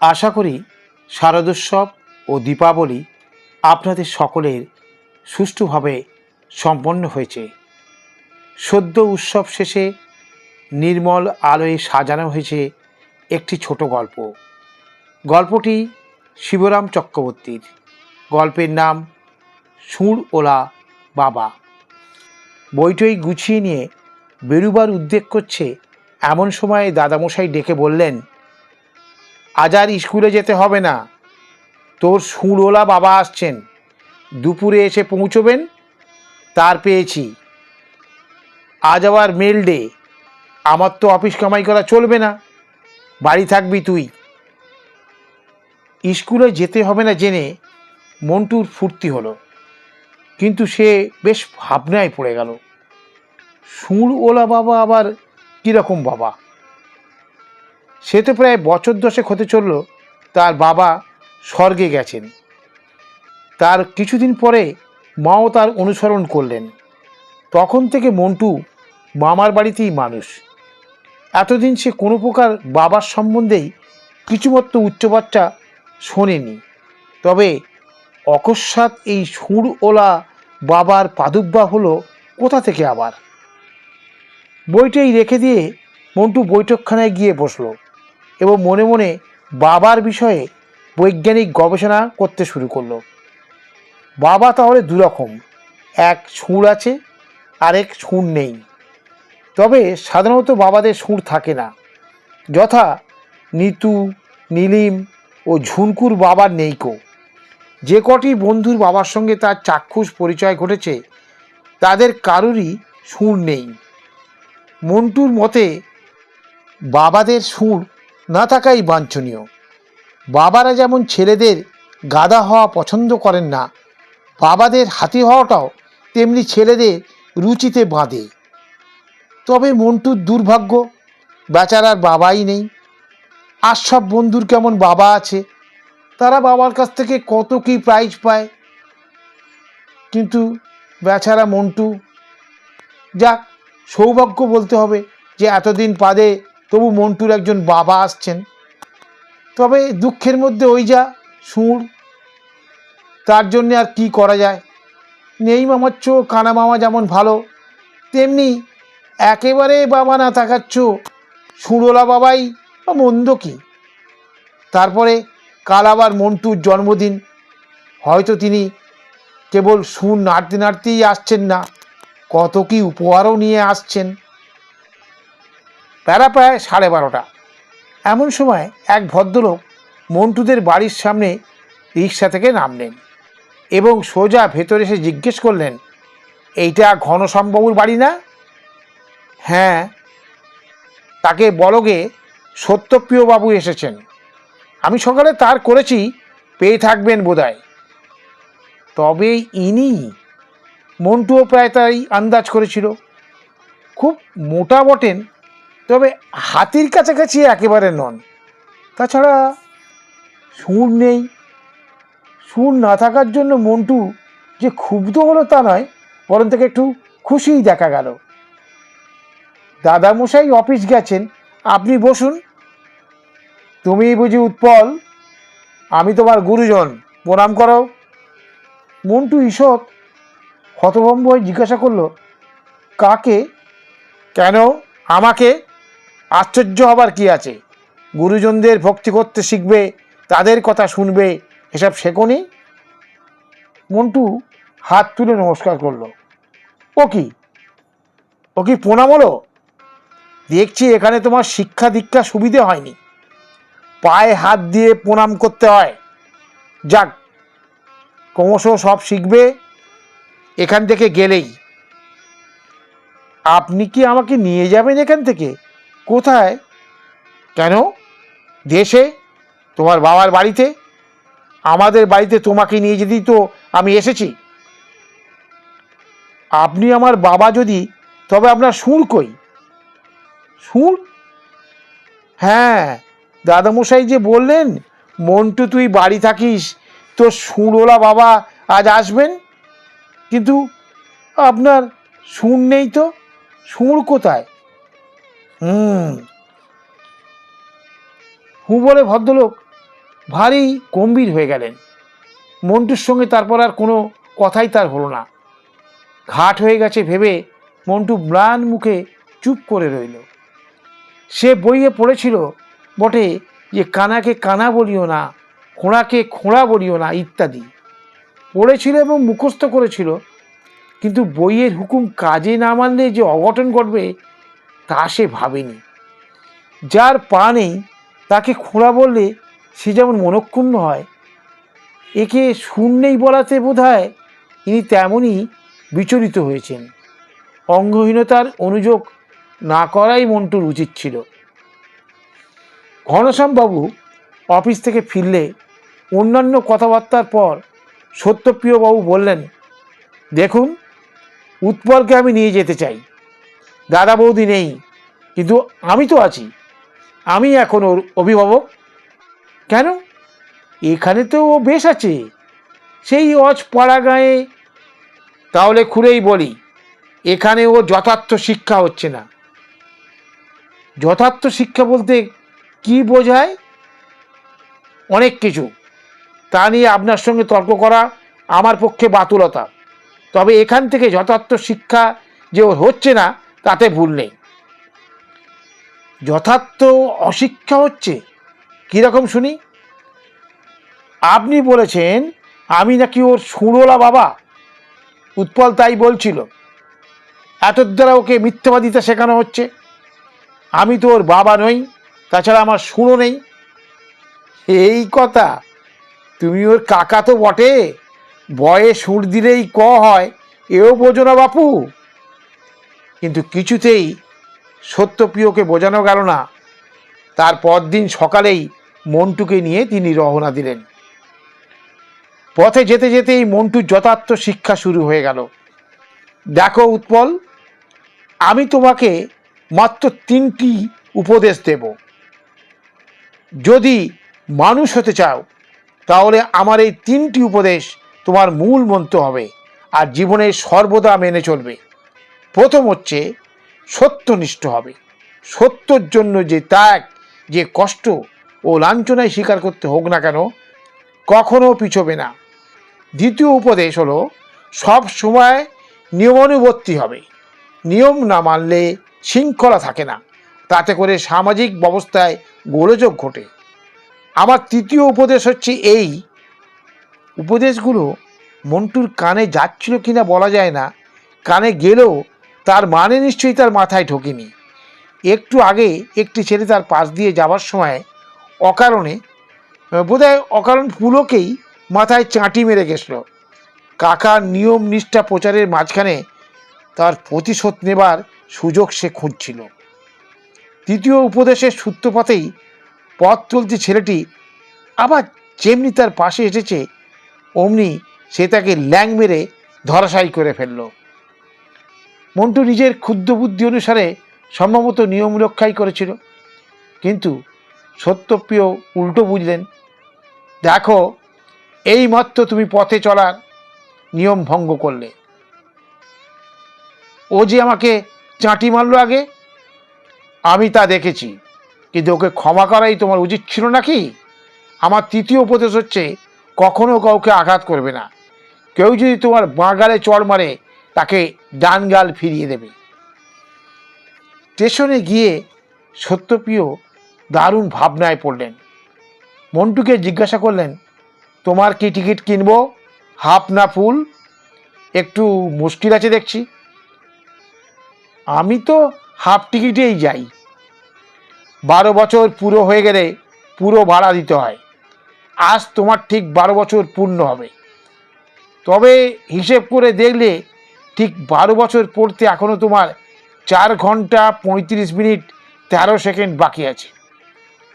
আশা করি শারদোৎসব ও দীপাবলি আপনাদের সকলের সুষ্ঠুভাবে সম্পন্ন হয়েছে। সদ্য উৎসব শেষে নির্মল আলোয় সাজানো হয়েছে একটি ছোট গল্প। গল্পটি শিবরাম চক্রবর্তীর। গল্পের নাম সুর ওলা বাবা। বইটই গুছিয়ে নিয়ে বেরুবার উদ্বেগ করছে এমন সময় দাদামশাই ডেকে বললেন আজ আর স্কুলে যেতে হবে না। তোর সুরওলা বাবা আসছেন। দুপুরে এসে পৌঁছবেন, তার পেয়েছি। আজ আবার মেল ডে আমার তো অফিস কামাই করা চলবে না। বাড়ি থাকবি তুই। স্কুলে যেতে হবে না জেনে মন্টুর ফুর্তি হলো। কিন্তু সে বেশ ভাবনায় পড়ে গেল। সুর ওলা বাবা আবার কীরকম বাবা? সে তো প্রায় বছর দশেক হতে চলল, তার বাবা স্বর্গে গেছেন। তার কিছুদিন পরে মাও তার অনুসরণ করলেন। তখন থেকে মন্টু মামার বাড়িতেই মানুষ। এতদিন সে কোনো প্রকার বাবার সম্বন্ধেই কিছুমাত্র উচ্চবাচ্চা শোনেনি। তবে অকস্মাৎ এই সুর ওলা বাবার পাদুব্বা হলো কোথা থেকে আবার? বইটাই রেখে দিয়ে মন্টু বৈঠকখানায় গিয়ে বসল। এবং মনে মনে বাবার বিষয়ে বৈজ্ঞানিক গবেষণা করতে শুরু করল। বাবা তাহলে দুরকম, এক সুর আছে আরেক সুর নেই। তবে সাধারণত বাবাদের সুর থাকে না। যথা নিতু, নীলিম ও ঝুনকুর বাবার নেইকো যে কটি বন্ধুর বাবার সঙ্গে তার চাক্ষুষ পরিচয় ঘটেছে, তাদের কারোরই সুর নেই। মন্টুর মতে বাবাদের সুর না থাকাই বাঞ্ছনীয়। বাবারা যেমন ছেলেদের গাদা হওয়া পছন্দ করেন না, বাবাদের হাতি হওয়াটাও তেমনি ছেলেদের রুচিতে বাঁধে। তবে মন্টুর দুর্ভাগ্য, বেচারার বাবাই নেই। আর সব বন্ধুর কেমন বাবা আছে, তারা বাবার কাছ থেকে কত কি প্রাইজ পায়। কিন্তু বেচারা মন্টু, যাক, সৌভাগ্য বলতে হবে যে এতদিন বাদে তবু মন্টুর একজন বাবা আসছেন। তবে দুঃখের মধ্যে ওই যা সুর, তার জন্যে আর কি করা যায়? নেই মামার চো কানা মামা যেমন ভালো, তেমনি একেবারে বাবা না চো সুরলা বাবাই বা মন্দ কি? তারপরে কাল আবার মন্টুর জন্মদিন। হয়তো তিনি কেবল সুর নাড়তে নাড়তেই আসছেন না, কত কি উপহারও নিয়ে আসছেন। প্যারা প্রায় সাড়ে বারোটা। এমন সময় এক ভদ্রলোক মন্টুদের বাড়ির সামনে রিক্সা থেকে নামলেন এবং সোজা ভেতরে এসে জিজ্ঞেস করলেন, এইটা ঘনশ্যামবাবুর বাড়ি না? হ্যাঁ তাকে বলগে সত্যপ্রিয় বাবু এসেছেন। আমি সকালে তার করেছি, পেয়ে থাকবেন বোধহয়। তবে ইনি? মন্টুও প্রায় তাই আন্দাজ করেছিল। খুব মোটা বটেন তবে হাতির কাছাকাছি একেবারে নন। তাছাড়া সুর নেই। সুর না থাকার জন্য মন্টু যে ক্ষুব্ধ হলো তা নয়, বরং থেকে একটু খুশিই দেখা গেল। দাদামশাই অফিস গেছেন, আপনি বসুন। তুমি বুঝি উৎপল? আমি তোমার গুরুজন, প্রণাম করো। মন্টু ঈষৎ হতভম্ব হয়ে জিজ্ঞাসা করল, কাকে? কেন? আমাকে? আশ্চর্য হবার কি আছে? গুরুজনদের ভক্তি করতে শিখবে, তাদের কথা শুনবে, এসব শেখনি মন্টু হাত তুলে নমস্কার করল। ও কি? ও কি প্রণাম হলো? দেখছি এখানে তোমার শিক্ষা দীক্ষা সুবিধে হয়নি। পায়ে হাত দিয়ে প্রণাম করতে হয়। যাক, ক্রমশ সব শিখবে, এখান থেকে গেলেই। আপনি কি আমাকে নিয়ে যাবেন এখান থেকে? কোথায়? কেন? দেশে? তোমার বাবার বাড়িতে? আমাদের বাড়িতে তোমাকে নিয়ে যেতেই তো আমি এসেছি। আপনি আমার বাবা যদি, তবে আপনার সুর কই? সুর? হ্যাঁ দাদামশাই যে বললেন, মন্টু তুই বাড়ি থাকিস, তোর সুরওলা বাবা আজ আসবেন? কিন্তু আপনার সুর নেই তো? সুর কোথায়? হুম। হু বলে ভদ্রলোক ভারী গম্ভীর হয়ে গেলেন। মন্টুর সঙ্গে তারপর আর কোনো কথাই তার হলো না। ঘাট হয়ে গেছে ভেবে মন্টু ম্লান মুখে চুপ করে রইল। সে বইয়ে পড়েছিল, বটে যে কানাকে কানা বলিও না, খোঁড়াকে খোঁড়া বলিও না ইত্যাদি। পড়েছিল এবং মুখস্থ করেছিল, কিন্তু বইয়ের হুকুম কাজে না মানলে যে অঘটন ঘটবে তা সে ভাবেনি। যার পা নেই, তাকে খোঁড়া বললে সে যেমন মনক্ষুণ্ণ হয়। একে শূন্যেই বলাতে বোধ হয় ইনি তেমনই বিচলিত হয়েছেন। অঙ্গহীনতার অনুযোগ না করাই মন্টুর উচিত ছিল। ঘনশ্যামবাবু অফিস থেকে ফিরলে অন্যান্য কথাবার্তার পর সত্যপ্রিয়বাবু বললেন, দেখুন, উৎপলকে আমি নিয়ে যেতে চাই। দাদা বৌদি নেই, কিন্তু আমি তো আছি। আমি এখন ওর অভিভাবক। কেন? এখানে তো ও বেশ আছে। সেই অজ পাড়া গায়ে। তাহলে খুলেই বলি, এখানে ও যথার্থ শিক্ষা হচ্ছে না। যথার্থ শিক্ষা বলতে কি বোঝায়? অনেক কিছু। তা নিয়ে আপনার সঙ্গে তর্ক করা আমার পক্ষে বাতুলতা। তবে এখান থেকে যথার্থ শিক্ষা যে ওর হচ্ছে না তাতে ভুল নেই। যথার্থ অশিক্ষা হচ্ছে? কীরকম শুনি? আপনি বলেছেন, আমি নাকি ওর সুরলা বাবা। উৎপল তাই বলছিল। এত দ্বারা ওকে মিথ্যাবাদিতা শেখানো হচ্ছে। আমি তো ওর বাবা নই, তাছাড়া আমার সুরও নেই। এই কথা, তুমি ওর কাকা তো বটে। বয়ে সুর দিলেই ক হয়, এও বোঝো না বাপু। কিন্তু কিছুতেই সত্যপ্রিয়কে বোঝানো গেল না। তার পরদিন সকালেই মন্টুকে নিয়ে তিনি রওনা দিলেন। পথে যেতে যেতেই মন্টুর যথার্থ শিক্ষা শুরু হয়ে গেল। দেখো উৎপল, আমি তোমাকে মাত্র তিনটি উপদেশ দেব। যদি মানুষ হতে চাও, তাহলে আমার এই তিনটি উপদেশ তোমার মূল মন্ত্র হবে, আর জীবনে সর্বদা মেনে চলবে। প্রথম হচ্ছে সত্যনিষ্ঠ হবে। সত্যর জন্য যে ত্যাগ, যে কষ্ট ও লাঞ্ছনায় স্বীকার করতে হোক না কেন, কখনো পিছবে না। দ্বিতীয় উপদেশ হলো, সব সময় নিয়মানুবর্তী হবে। নিয়ম না মানলে শৃঙ্খলা থাকে না। তাতে করে সামাজিক ব্যবস্থায় গোলযোগ ঘটে। আমার তৃতীয় উপদেশ হচ্ছে এই। উপদেশগুলো মন্টুর কানে যাচ্ছিল কিনা বলা যায় না। কানে গেলেও তার মানে নিশ্চয়ই তার মাথায় ঢোকেনি। একটু আগে একটি ছেলে তার পাশ দিয়ে যাওয়ার সময় অকারণে বোধহয় অকারণ পুলকেই মাথায় চাঁটি মেরে গেছিল। কাকার নিয়ম নিষ্ঠা প্রচারের মাঝখানে তার প্রতিশোধ নেবার সুযোগ সে খুঁজছিল। তৃতীয় উপদেশের সূত্রপাতেই পথ চলতি ছেলেটি আবার যেমনি তার পাশে এসেছে, অমনি সে তাকে ল্যাং মেরে ধরাশায়ী করে ফেলল। মন্টু নিজের ক্ষুদ্র বুদ্ধি অনুসারে সম্ভবত নিয়ম রক্ষাই করেছিল। কিন্তু সত্যপ্রিয় উল্টো বুঝলেন, দেখো, এই মাত্র তুমি পথে চলার নিয়ম ভঙ্গ করলে। ও যে আমাকে চাঁটি মারলো আগে, আমি তা দেখেছি। কিন্তু ওকে ক্ষমা করাই তোমার উচিত ছিল নাকি? আমার তৃতীয় উপদেশ হচ্ছে, কখনো কাউকে আঘাত করবে না। কেউ যদি তোমার বাঁ গালে চড় মারে, তাকে ডান গাল ফিরিয়ে দেবে। স্টেশনে গিয়ে সত্যপ্রিয় দারুণ ভাবনায় পড়লেন। মন্টুকে জিজ্ঞাসা করলেন, তোমার কি টিকিট কিনবো? হাফ না ফুল? একটু মুশকিল আছে দেখছি। আমি তো হাফ টিকিটেই যাই। বারো বছর পুরো হয়ে গেলে পুরো ভাড়া দিতে হয়। আজ তোমার ঠিক বারো বছর পূর্ণ হবে। তবে হিসেব করে দেখলে ঠিক বারো বছর পড়তে এখনও তোমার চার ঘণ্টা পঁয়ত্রিশ মিনিট তেরো সেকেন্ড বাকি আছে।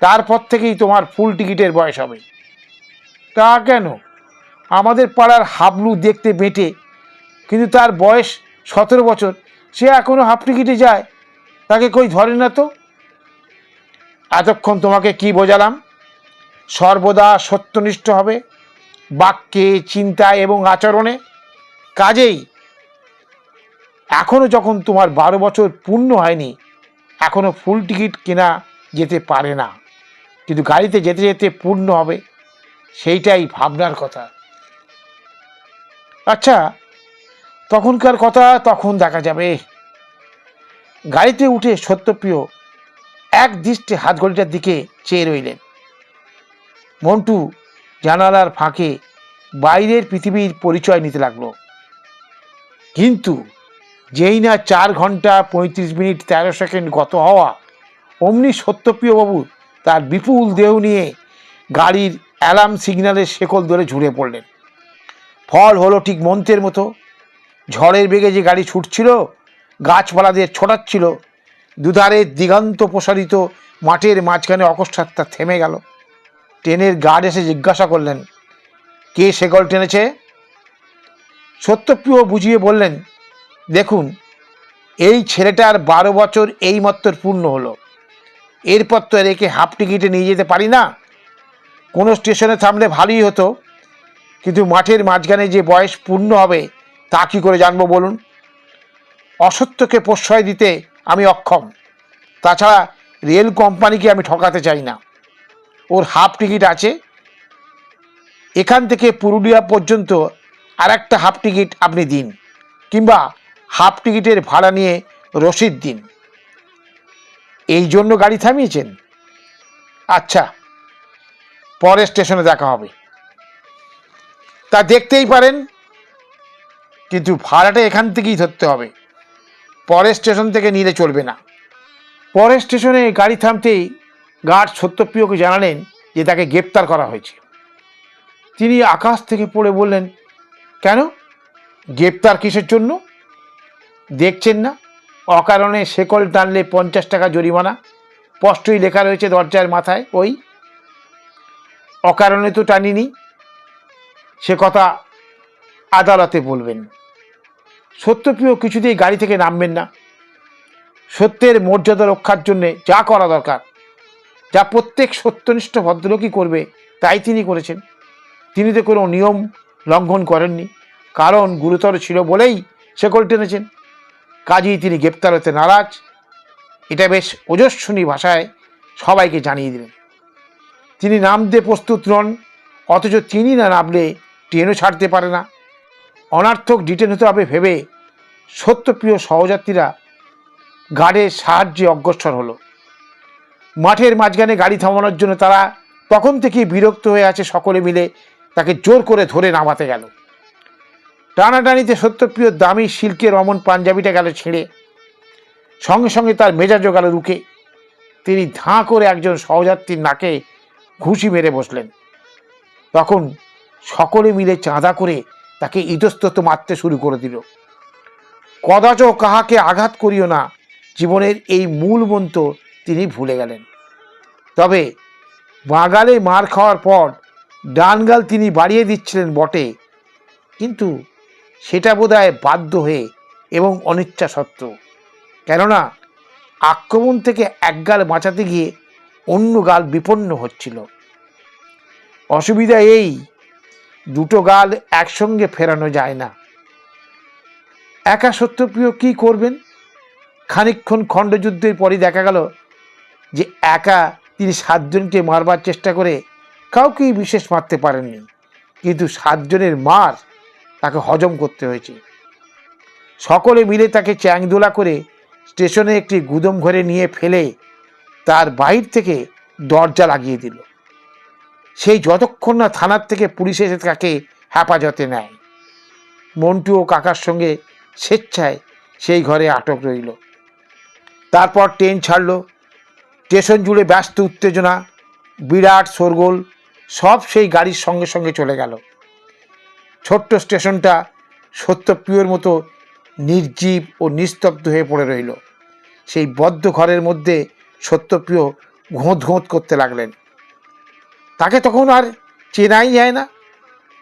তারপর থেকেই তোমার ফুল টিকিটের বয়স হবে। তা কেন? আমাদের পাড়ার হাবলু দেখতে বেঁটে কিন্তু তার বয়স সতেরো বছর। সে এখনও হাফ টিকিটে যায়। তাকে কই ধরে না তো? এতক্ষণ তোমাকে কি বোঝালাম? সর্বদা সত্যনিষ্ঠ হবে। বাক্যে, চিন্তায় এবং আচরণে কাজেই এখনও যখন তোমার বারো বছর পূর্ণ হয়নি এখনও ফুল টিকিট কেনা যেতে পারে না। কিন্তু গাড়িতে যেতে যেতে পূর্ণ হবে, সেইটাই ভাবনার কথা। আচ্ছা তখনকার কথা তখন দেখা যাবে। গাড়িতে উঠে সত্যপ্রিয় এক দৃষ্টে হাত ঘড়িটার দিকে চেয়ে রইলেন। মন্টু জানালার ফাঁকে বাইরের পৃথিবীর পরিচয় নিতে লাগল। কিন্তু যেই না চার ঘণ্টা পঁয়ত্রিশ মিনিট তেরো সেকেন্ড গত হওয়া, অমনি সত্যপ্রিয় বাবু তার বিপুল দেহ নিয়ে গাড়ির অ্যালার্ম সিগন্যালের শেকল ধরে ঝুড়ে পড়লেন। ফল হলো ঠিক মন্ত্রের মতো। ঝড়ের বেগে যে গাড়ি ছুটছিল, গাছপালা দিয়ে ছোটাচ্ছিল দুধারে দিগন্ত প্রসারিত মাঠের মাঝখানে অকস্মাৎ তা থেমে গেল। ট্রেনের গার্ড এসে জিজ্ঞাসা করলেন, কে শেকল টেনেছে? সত্যপ্রিয় বুঝিয়ে বললেন দেখুন, এই ছেলেটার বারো বছর এই এইমাত্র পূর্ণ হলো। এরপর তো একে হাফ টিকিটে নিয়ে যেতে পারি না। কোনো স্টেশনে থামলে ভালোই হতো, কিন্তু মাঠের মাঝখানে যে বয়স পূর্ণ হবে, তা কী করে জানব বলুন? অসত্যকে প্রশ্রয় দিতে আমি অক্ষম। তাছাড়া রেল কোম্পানিকে আমি ঠকাতে চাই না। ওর হাফ টিকিট আছে। এখান থেকে পুরুলিয়া পর্যন্ত আর একটা হাফ টিকিট আপনি দিন, কিংবা হাফ টিকিটের ভাড়া নিয়ে রসিদ দিন। এই জন্য গাড়ি থামিয়েছেন? আচ্ছা পরের স্টেশনে দেখা হবে। তা দেখতেই পারেন, কিন্তু ভাড়াটা এখান থেকেই ধরতে হবে। পরের স্টেশন থেকে নিলে চলবে না। পরের স্টেশনে গাড়ি থামতেই গার্ড সত্যপ্রিয়কে জানালেন যে তাকে গ্রেপ্তার করা হয়েছে। তিনি আকাশ থেকে পড়ে বললেন, কেন? গ্রেপ্তার কিসের জন্য? দেখছেন না? অকারণে শেকল টানলে পঞ্চাশ টাকা জরিমানা। স্পষ্টই লেখা রয়েছে দরজার মাথায় ওই। অকারণে তো টানিনি। সে কথা আদালতে বলবেন। সত্যপ্রিয় কিছুতেই গাড়ি থেকে নামবেন না। সত্যের মর্যাদা রক্ষার জন্যে যা করা দরকার, যা প্রত্যেক সত্যনিষ্ঠ ভদ্রলোকই করবে, তাই তিনি করেছেন। তিনি তো কোনো নিয়ম লঙ্ঘন করেননি। কারণ গুরুতর ছিল বলেই শেকল টেনেছেন। কাজেই তিনি গ্রেপ্তার হতে নারাজ। এটা বেশ ওজস্বনী ভাষায় সবাইকে জানিয়ে দিলেন। তিনি নামতে প্রস্তুত নন, অথচ তিনি না নামলে ট্রেনও ছাড়তে পারে না। অনার্থক ডিটেন হতে হবে ভেবে সত্যপ্রিয় সহযাত্রীরা গার্ডের সাহায্যে অগ্রসর হলো। মাঠের মাঝখানে গাড়ি থামানোর জন্য তারা তখন থেকেই বিরক্ত হয়ে আছে সকলে মিলে, তাকে জোর করে ধরে নামাতে গেল। টানাটানিতে সত্যপ্রিয় দামি সিল্কের অমন পাঞ্জাবিটা গেল ছেড়ে। সঙ্গে সঙ্গে তার মেজাজও গেল রুখে। তিনি ধাঁ করে একজন সহযাত্রীর নাকে ঘুষি মেরে বসলেন। তখন সকলে মিলে চাঁদা করে তাকে ইতস্তত মারতে শুরু করে দিল। কদাচ কাহাকে আঘাত করিও না, জীবনের এই মূল মন্ত্র তিনি ভুলে গেলেন। তবে বাগালে মার খাওয়ার পর ডানগাল তিনি বাড়িয়ে দিচ্ছিলেন বটে, কিন্তু সেটা বোধহয় বাধ্য হয়ে এবং অনিচ্ছা সত্ত্বেও। কেননা, আক্রমণ থেকে এক গাল বাঁচাতে গিয়ে অন্য গাল বিপন্ন হচ্ছিল। অসুবিধা এই, দুটো গাল একসঙ্গে ফেরানো যায় না। একা সত্যপ্রিয় কি করবেন? খানিকক্ষণ খণ্ডযুদ্ধের পরই দেখা গেল যে একা তিনি সাতজনকে মারবার চেষ্টা করে কাউকেই বিশেষ মারতে পারেননি। কিন্তু সাতজনের মার তাকে হজম করতে হয়েছে। সকলে মিলে তাকে চ্যাংদোলা করে স্টেশনে একটি গুদম ঘরে নিয়ে ফেলে তার বাহির থেকে দরজা লাগিয়ে দিল। সেই যতক্ষণ না থানার থেকে পুলিশ এসে তাকে হেফাজতে নেয়। মন্টু ও কাকার সঙ্গে স্বেচ্ছায় সেই ঘরে আটক রইল। তারপর ট্রেন ছাড়ল। স্টেশন জুড়ে ব্যস্ত উত্তেজনা, বিরাট শোরগোল, সব সেই গাড়ির সঙ্গে সঙ্গে চলে গেল। ছোট্ট স্টেশনটা সত্যপ্রিয়র মতো নির্জীব ও নিস্তব্ধ হয়ে পড়ে রইল। সেই বদ্ধ ঘরের মধ্যে সত্যপ্রিয় ঘোঁত ঘোঁত করতে লাগলেন। তাকে তখন আর চেনাই যায় না।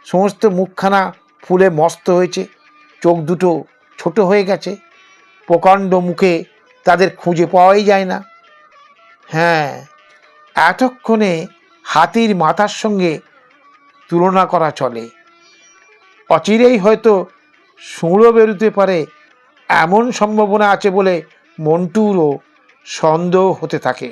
সমস্ত মুখখানা ফুলে মস্ত হয়েছে, চোখ দুটো ছোট হয়ে গেছে, প্রকাণ্ড মুখে তাদের খুঁজে পাওয়াই যায় না। হ্যাঁ এতক্ষণে হাতির মাথার সঙ্গে তুলনা করা চলে। অচিরেই হয়তো সুঁড়ো বেরোতে পারে এমন সম্ভাবনা আছে বলে মন্টুরও সন্দেহ হতে থাকে।